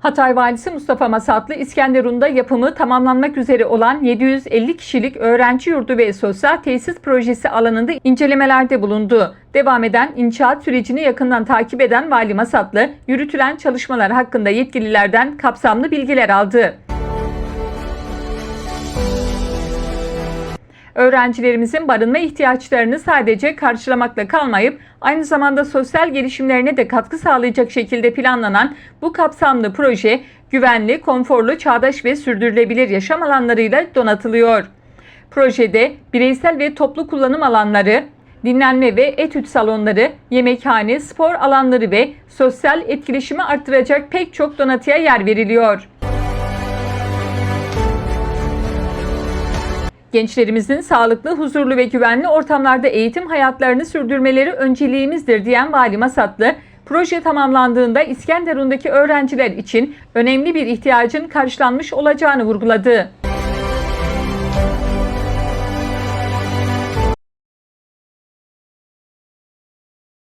Hatay Valisi Mustafa Masatlı, İskenderun'da yapımı tamamlanmak üzere olan 750 kişilik öğrenci yurdu ve sosyal tesis projesi alanında incelemelerde bulundu. Devam eden inşaat sürecini yakından takip eden Vali Masatlı, yürütülen çalışmalar hakkında yetkililerden kapsamlı bilgiler aldı. Öğrencilerimizin barınma ihtiyaçlarını sadece karşılamakla kalmayıp aynı zamanda sosyal gelişimlerine de katkı sağlayacak şekilde planlanan bu kapsamlı proje güvenli, konforlu, çağdaş ve sürdürülebilir yaşam alanlarıyla donatılıyor. Projede bireysel ve toplu kullanım alanları, dinlenme ve etüt salonları, yemekhane, spor alanları ve sosyal etkileşimi arttıracak pek çok donatıya yer veriliyor. Gençlerimizin sağlıklı, huzurlu ve güvenli ortamlarda eğitim hayatlarını sürdürmeleri önceliğimizdir diyen Vali Masatlı, proje tamamlandığında İskenderun'daki öğrenciler için önemli bir ihtiyacın karşılanmış olacağını vurguladı.